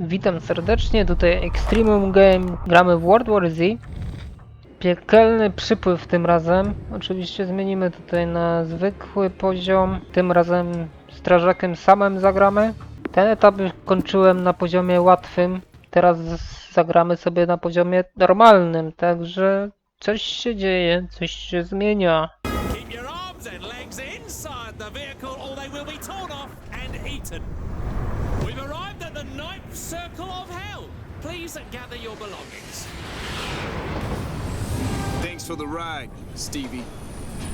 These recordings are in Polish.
Witam serdecznie, tutaj Extremum Game, gramy w World War Z. Piekielny przypływ tym razem. Oczywiście zmienimy tutaj na zwykły poziom. Tym razem strażakiem samym zagramy. Ten etap kończyłem na poziomie łatwym. Teraz zagramy sobie na poziomie normalnym, także coś się dzieje, coś się zmienia. Keep your arms and legs inside the vehicle Please gather your belongings. Thanks for the ride, Stevie.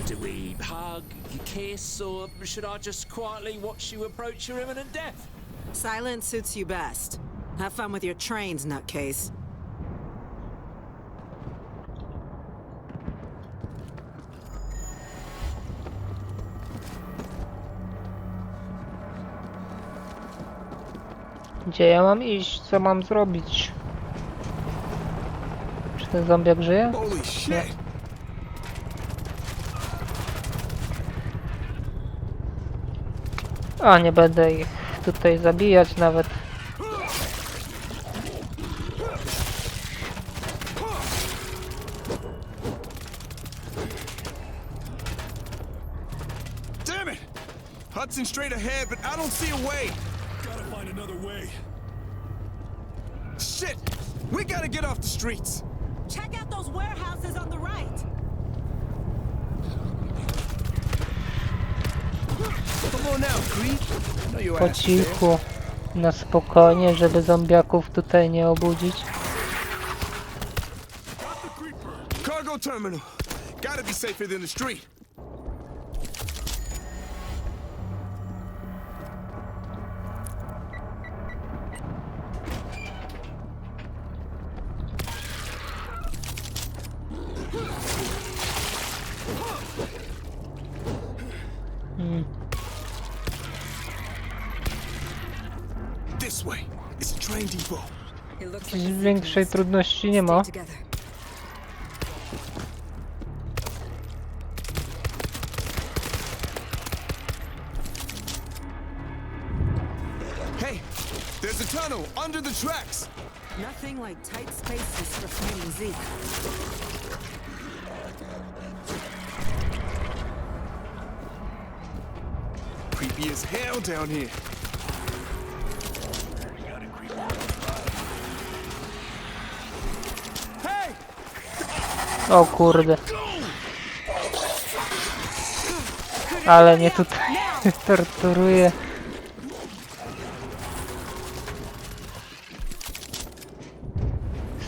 Do we hug, kiss, or should I just quietly watch you approach your imminent death? Silence suits you best. Have fun with your trains, nutcase. Gdzie ja mam iść? Co mam zrobić? Ten zombiak żyje? Shit! A, nie będę ich tutaj zabijać nawet. Hudson straight ahead, but I don't see a way. Gotta find another way. Shit! We gotta get off the streets. Check out those warehouses on the right. Come on now, Creed. I know your Po cichu, na spokojnie, żeby zombiaków tutaj nie obudzić. Cargo terminal. Gotta be safer than the street. Coś większej trudności nie ma. Hey, there's a tunnel under the tracks. Nothing like tight spaces for fighting Zeke. Creepy as hell down here. O kurde. Ale nie tutaj torturuje.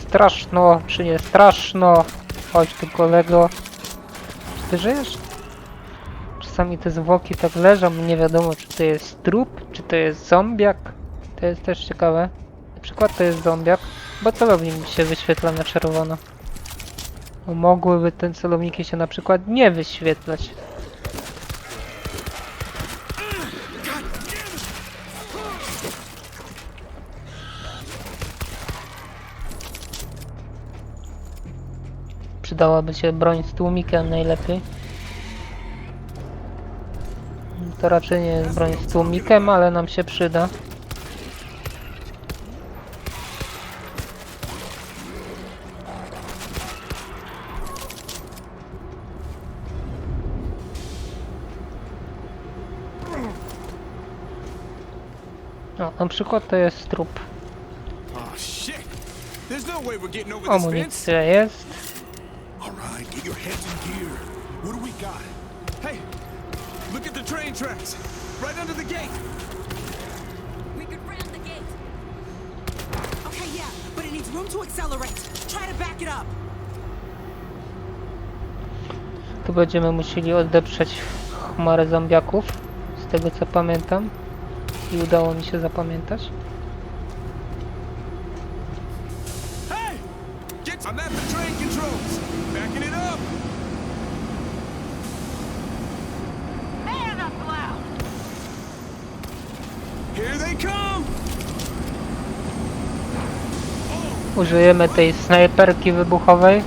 Straszno, czy nie straszno? Chodź tu kolego. Czy ty żyjesz? Czasami te zwłoki tak leżą, nie wiadomo czy to jest trup, czy to jest zombiak. To jest też ciekawe. Na przykład to jest zombiak, bo celownik mi się wyświetla na czerwono. Mogłyby te celowniki się na przykład nie wyświetlać. Przydałaby się broń z tłumikiem najlepiej. To raczej nie jest broń z tłumikiem, ale nam się przyda. O, na przykład to jest trup. Oh shit! There's no way we're getting over this fence. Amunicja jest. All right, get your heads in gear. What do we got? Hey, look at the train tracks. Right under the gate. We could ram the gate. Okay, yeah, but it needs room to accelerate. Try to back it up. Tu będziemy musieli odeprzeć chmarę zombiaków, z tego co pamiętam. I udało mi się zapamiętać. Użyjemy tej snajperki wybuchowej.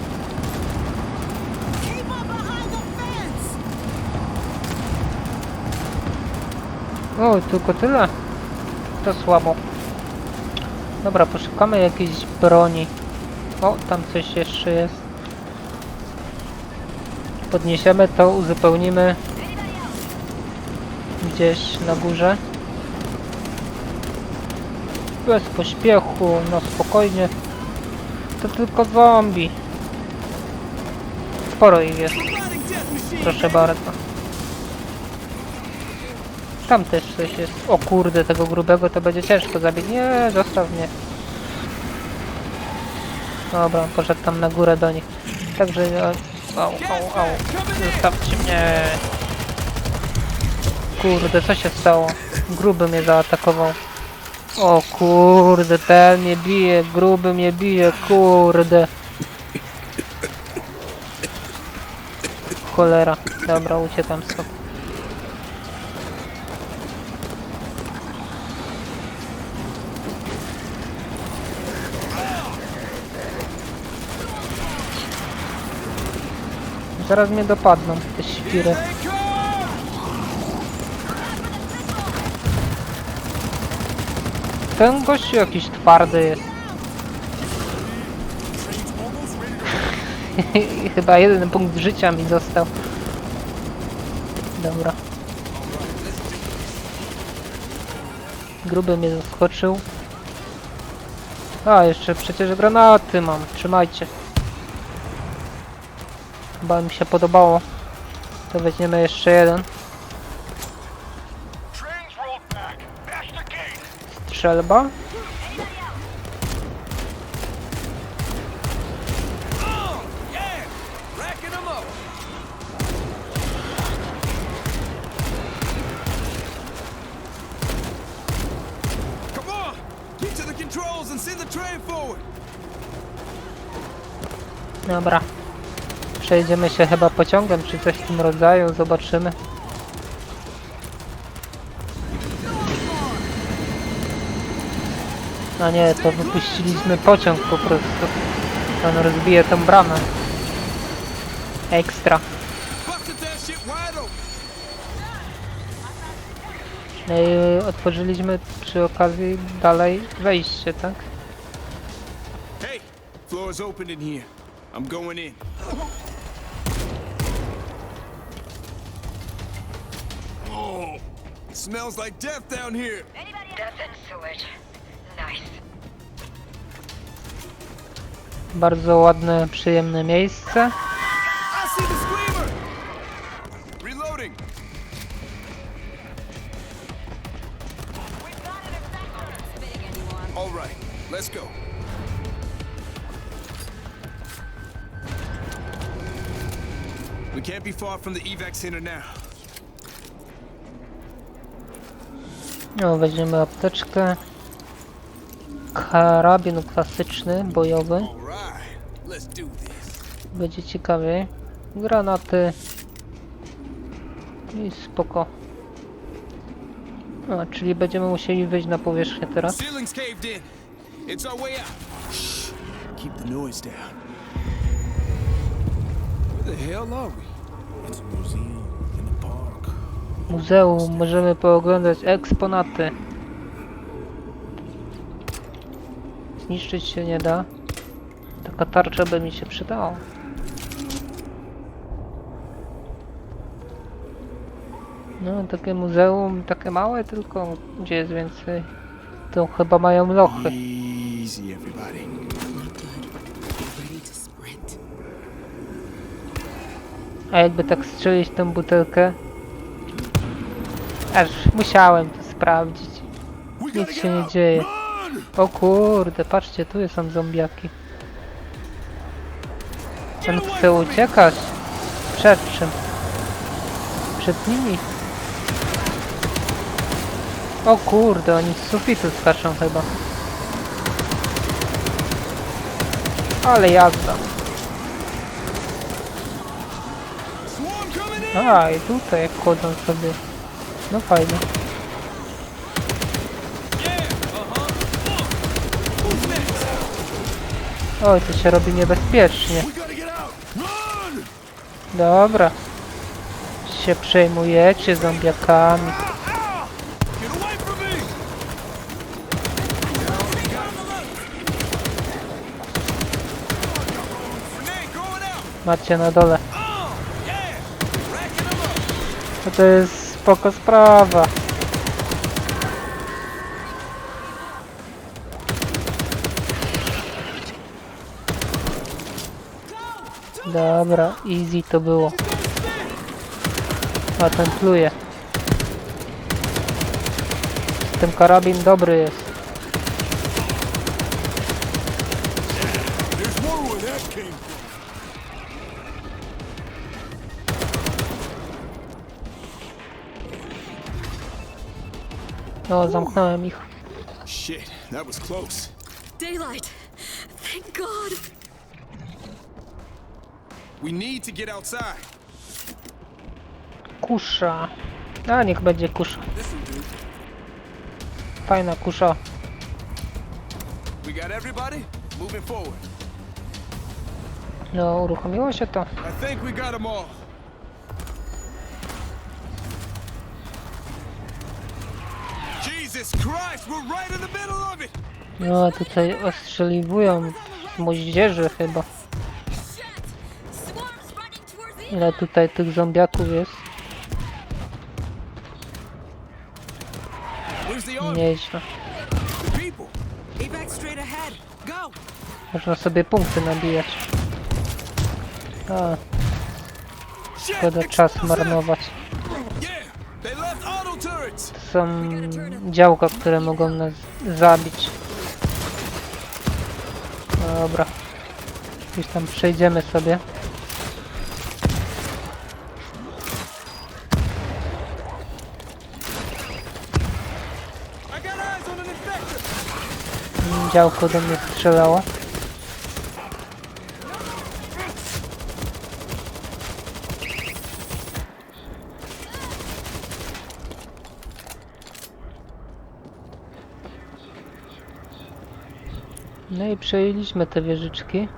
Keep up behind the tylko tyle. To słabo. Dobra, poszukamy jakiejś broni. O, tam coś jeszcze jest. Podniesiemy to, uzupełnimy gdzieś na górze. Bez pośpiechu, no spokojnie. To tylko zombie. Sporo ich jest, proszę bardzo. Tam też coś jest. O kurde, tego grubego to będzie ciężko zabić. Nie, zostaw mnie. Dobra, poszedł tam na górę do nich. Także... Au, au, au. Zostawcie mnie. Kurde, co się stało? Gruby mnie zaatakował. O kurde, ten mnie bije, gruby mnie bije, kurde. Cholera. Dobra, uciekam stąd. Zaraz mnie dopadną, te świry. Ten gościu jakiś twardy jest. Chyba jeden punkt życia mi został. Dobra. Gruby mnie zaskoczył. A, jeszcze przecież granaty mam. Trzymajcie. Chyba mi się podobało. To weźmiemy jeszcze jeden. Strzelba. Dobra. Przejdziemy się chyba pociągiem, czy coś w tym rodzaju. Zobaczymy. A nie, to wypuściliśmy pociąg po prostu. On rozbije tą bramę. Ekstra. No i otworzyliśmy przy okazji dalej wejście, tak? Hey, floor is open in here. I'm going in. Oh, smells like death down here. Anybody Death and sewage. Nice. Bardzo ładne, przyjemne miejsce. I see the screamer. Reloading. All right, let's go. We can't be far from the evac center now. No, weźmiemy apteczkę. Karabin klasyczny, bojowy. Będzie ciekawiej. Granaty. I spoko. A, czyli będziemy musieli wyjść na powierzchnię teraz. Keep the noise down. Where the hell are we? It's a museum. Muzeum, możemy pooglądać eksponaty. Zniszczyć się nie da. Taka tarcza by mi się przydała. No, takie muzeum, takie małe tylko, gdzie jest więcej. To chyba mają lochy. Easy, everybody. A jakby tak strzelić tę butelkę? Aż musiałem to sprawdzić. Nic się nie dzieje. O kurde, patrzcie, tu są zombiaki. On chce uciekać. Przed czym? Przed nimi. O kurde, oni z sufitu skaczą chyba. Ale jazda. A, i tutaj jak chodzą sobie. No fajnie. Oj, to się robi niebezpiecznie. Dobra. Się przejmujecie zombiakami. Macie na dole. No to jest spoko sprawa. Dobra, easy to było. A ten pluje. Ten karabin dobry jest. No, zamknąłem ich. Shit, that was close. Daylight. Thank God. We need to get outside. Kusza. A, niech będzie kusza. Fajna kusza. We got everybody moving forward. No, uruchomiło się to. I think we got them all. No, tutaj ostrzeliwują moździerzy chyba. Ile tutaj tych zombiaków jest? Nieźle. Można sobie punkty nabijać. A, szkoda czas marnować. Są działka, które mogą nas zabić. Dobra. Gdzieś tam przejdziemy sobie. Działko do mnie strzelało. Przejęliśmy te wieżyczki.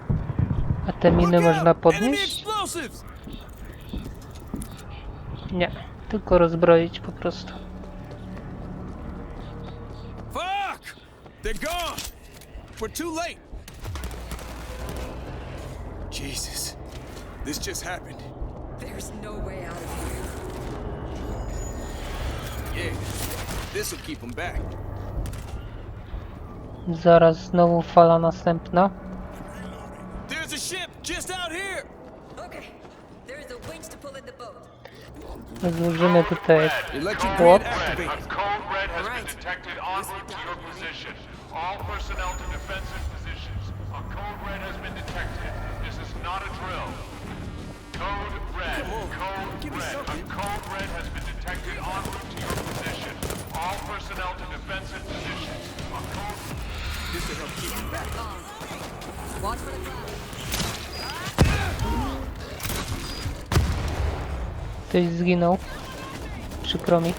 A te miny można podnieść? Nie, tylko rozbroić po prostu. Fuck! They're gone! We're too late! Jesus. This just happened. There's no way out of here. Yeah. This'll keep them back. Zaraz znowu fala następna. There's a ship just out here! Okay. There's a winch to pull in the boat. Złożymy tutaj Electric What? grid activated. Code red has been detected en route to your position. All personnel to defensive positions. A code red has been detected. This is not a drill. Code red. Code red. A code red has been detected en route to your position. Ktoś zginął. Przykro mi.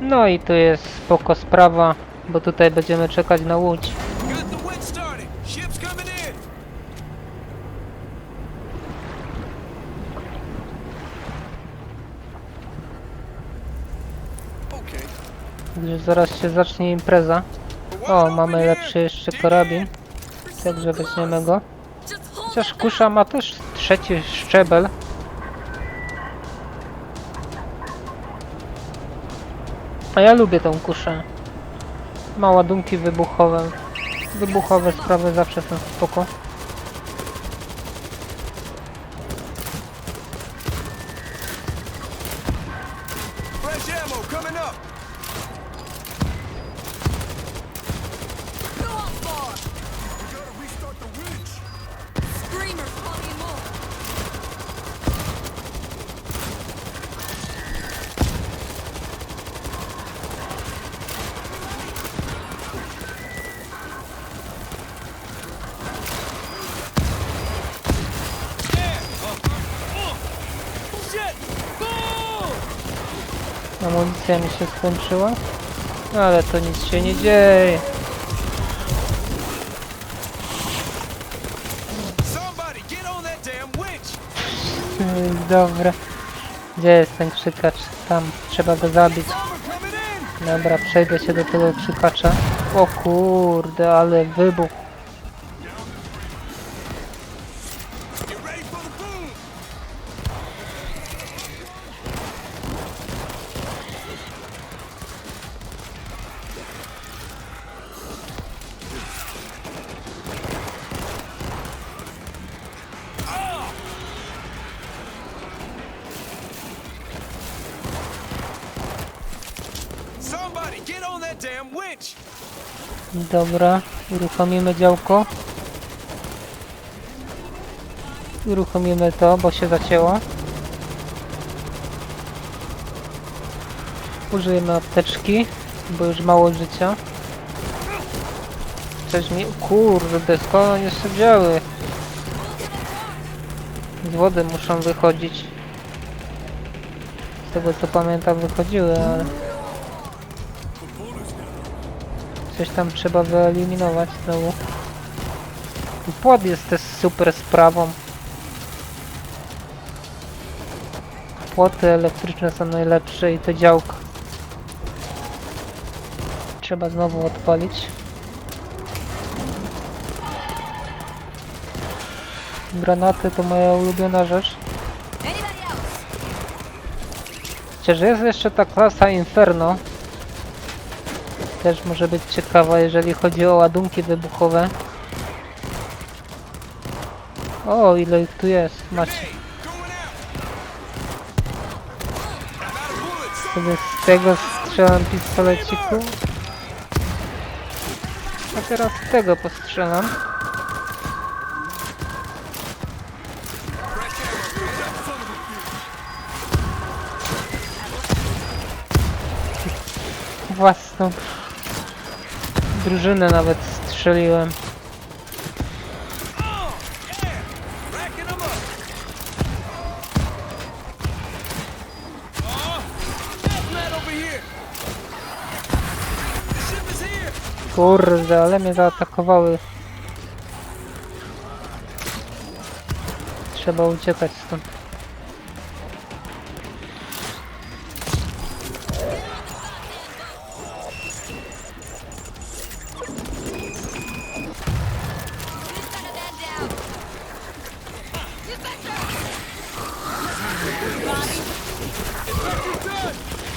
No i tu jest spoko sprawa, bo tutaj będziemy czekać na łódź. Got the wind started. Ship's coming in. Okay. Gdzie zaraz się zacznie impreza. O, mamy lepszy jeszcze karabin. Także weźmiemy go. Chociaż kusza ma też trzeci szczebel. A ja lubię tą kuszę. Ma ładunki wybuchowe. Wybuchowe sprawy zawsze są spoko. Fresh ammo coming up. Go on, far. We gotta restart the winch. Screamers spawning more. Shit! Oh! Amunicja mi się skończyła. Ale to nic się nie dzieje. Dobra. Gdzie jest ten krzykacz? Tam. Trzeba go zabić. Dobra, przejdę się do tego krzykacza. O kurde, ale wybuch. Dobra, uruchomimy działko. Uruchomimy to, bo się zacięło. Użyjemy apteczki, bo już mało życia. Coś mi... Kurde, skąd one się wzięły? Z wody muszą wychodzić. Z tego co pamiętam wychodziły, ale... Coś tam trzeba wyeliminować znowu. Płot jest też super sprawą. Płoty elektryczne są najlepsze i to działka. Trzeba znowu odpalić. Granaty to moja ulubiona rzecz. Chociaż jest jeszcze ta klasa Inferno, też może być ciekawa, jeżeli chodzi o ładunki wybuchowe. O, ile ich tu jest, macie. Sobie z tego strzelam pistoleciku. A teraz z tego postrzelam. Własną drużynę nawet strzeliłem. Kurde, ale mnie zaatakowały. Trzeba uciekać stąd.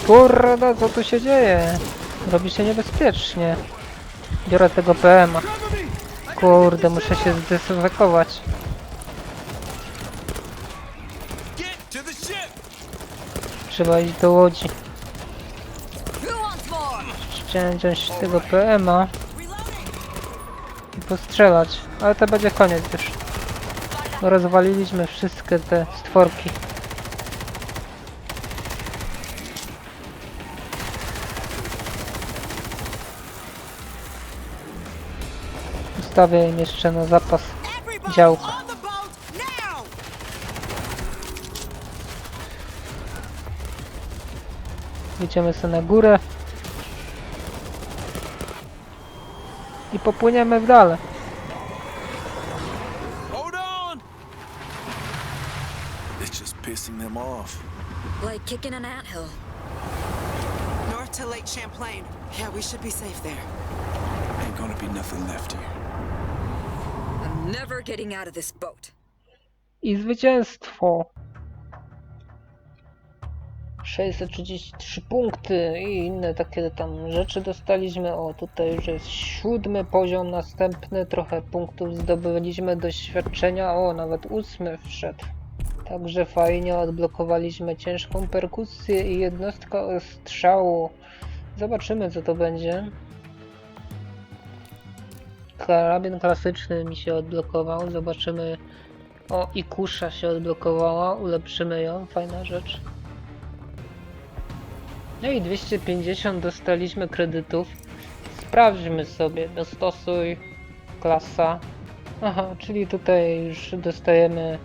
Kurde, co tu się dzieje? Robi się niebezpiecznie. Biorę tego PM-a. Kurde, muszę się zdezynfekować. Trzeba iść do łodzi. Chciałem tego PM-a i postrzelać, ale to będzie koniec już. Rozwaliliśmy wszystkie te stworki. Ustawię im jeszcze na zapas now! Wyjdziemy sobie na górę. I popłyniemy w dale. It's just pissing them off. Like kicking an anthill. North to Lake Champlain. Yeah, we should be safe there. Ain't gonna be nothing left here. Never getting out of this boat. I zwycięstwo. 633 punkty i inne takie tam rzeczy dostaliśmy. O, tutaj już jest siódmy poziom, następny. Trochę punktów zdobyliśmy, doświadczenia. O, nawet ósmy wszedł. Także fajnie odblokowaliśmy ciężką perkusję i jednostkę strzału. Zobaczymy co to będzie. Karabin klasyczny mi się odblokował. Zobaczymy. O, i kusza się odblokowała. Ulepszymy ją. Fajna rzecz. No i 250 dostaliśmy kredytów. Sprawdźmy sobie. Dostosuj. Klasa. Aha, czyli tutaj już dostajemy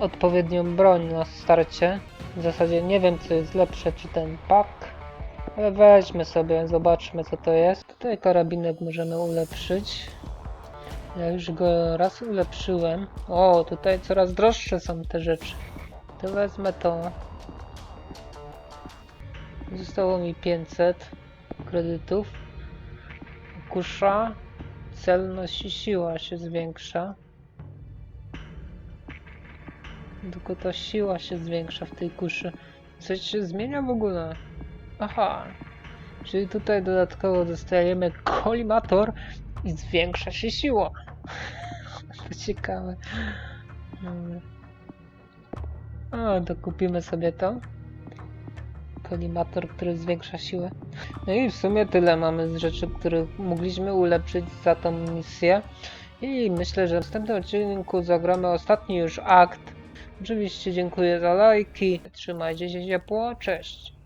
odpowiednią broń na starcie. W zasadzie nie wiem co jest lepsze, czy ten pak. Weźmy sobie, zobaczmy co to jest. Tutaj karabinek możemy ulepszyć. Ja już go raz ulepszyłem. O, tutaj coraz droższe są te rzeczy. To wezmę to. Zostało mi 500 kredytów. kusza, celność i siła się zwiększa. Tylko ta siła się zwiększa w tej kuszy. Coś się zmienia w ogóle. Aha. Czyli tutaj dodatkowo dostajemy kolimator i zwiększa się siła. to ciekawe. A, to kupimy sobie to. Kolimator, który zwiększa siłę. No i w sumie tyle mamy z rzeczy, których mogliśmy ulepszyć za tą misję. I myślę, że w następnym odcinku zagramy ostatni już akt. Oczywiście dziękuję za lajki. Trzymajcie się ciepło. Cześć.